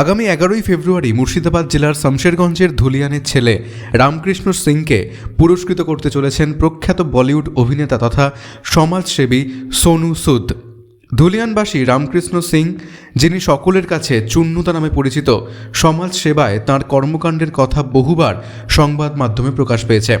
আগামী এগারোই ফেব্রুয়ারি মুর্শিদাবাদ জেলার শমশেরগঞ্জের ধুলিয়ানের ছেলে রামকৃষ্ণ সিংকে পুরস্কৃত করতে চলেছেন প্রখ্যাত বলিউড অভিনেতা তথা সমাজসেবী সোনু সুদ। ধুলিয়ানবাসী রামকৃষ্ণ সিং, যিনি সকলের কাছে চুন্নুতা নামে পরিচিত, সমাজ সেবায় তাঁর কর্মকাণ্ডের কথা বহুবার সংবাদ মাধ্যমে প্রকাশ পেয়েছে।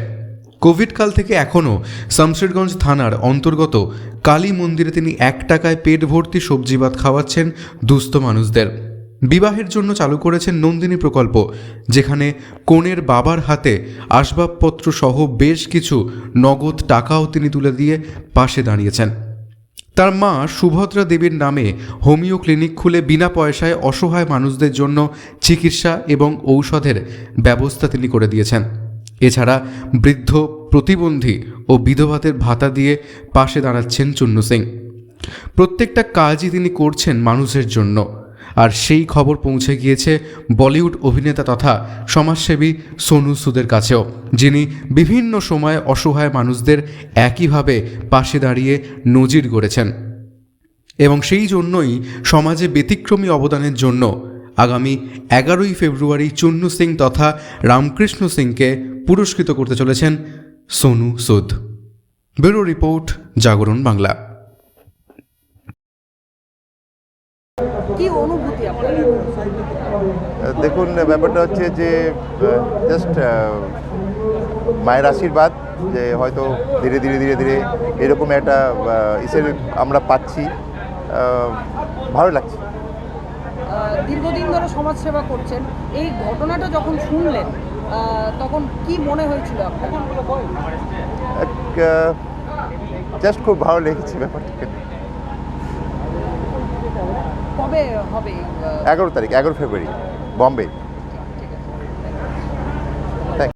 কোভিডকাল থেকে এখনও শামশেরগঞ্জ থানার অন্তর্গত কালী মন্দিরে তিনি এক টাকায় পেট ভর্তি সবজি ভাত খাওয়াচ্ছেন দুস্থ মানুষদের। বিবাহের জন্য চালু করেছেন নন্দিনী প্রকল্প, যেখানে কনের বাবার হাতে আসবাবপত্র সহ বেশ কিছু নগদ টাকাও তিনি তুলে দিয়ে পাশে দাঁড়িয়েছেন। তার মা সুভদ্রা দেবীর নামে হোমিও ক্লিনিক খুলে বিনা পয়সায় অসহায় মানুষদের জন্য চিকিৎসা এবং ঔষধের ব্যবস্থা তিনি করে দিয়েছেন। এছাড়া বৃদ্ধ, প্রতিবন্ধী ও বিধবাদের ভাতা দিয়ে পাশে দাঁড়াচ্ছেন চুন্নু সিং। প্রত্যেকটা কাজই তিনি করছেন মানুষের জন্য। আর সেই খবর পৌঁছে গিয়েছে বলিউড অভিনেতা তথা সমাজসেবী সোনু সুদের কাছেও, যিনি বিভিন্ন সময়ে অসহায় মানুষদের একইভাবে পাশে দাঁড়িয়ে নজির গড়েছেন। এবং সেই জন্যই সমাজে ব্যতিক্রমী অবদানের জন্য আগামী এগারোই ফেব্রুয়ারি চুন্নু সিং তথা রামকৃষ্ণ সিংকে পুরস্কৃত করতে চলেছেন সোনু সুদ। ব্যুরো রিপোর্ট, জাগরণ বাংলা। কি অনুভূতি আপনার? দেখুন ব্যাপারটা হচ্ছে যে জাস্ট মায়ের আশীর্বাদ যে হয়তো ধীরে ধীরে ধীরে ধীরে এরকম একটা ইসের আমরা পাচ্ছি। ভালো লাগছে। দীর্ঘদিন ধরে সমাজ সেবা করছেন। এই ঘটনাটা যখন শুনলেন তখন কি মনে হয়েছিল আপনার? জাস্ট খুব ভালো লেগেছে ব্যাপারটাকে। কবে হবে? এগারো তারিখ এগারো ফেব্রুয়ারি বম্বে।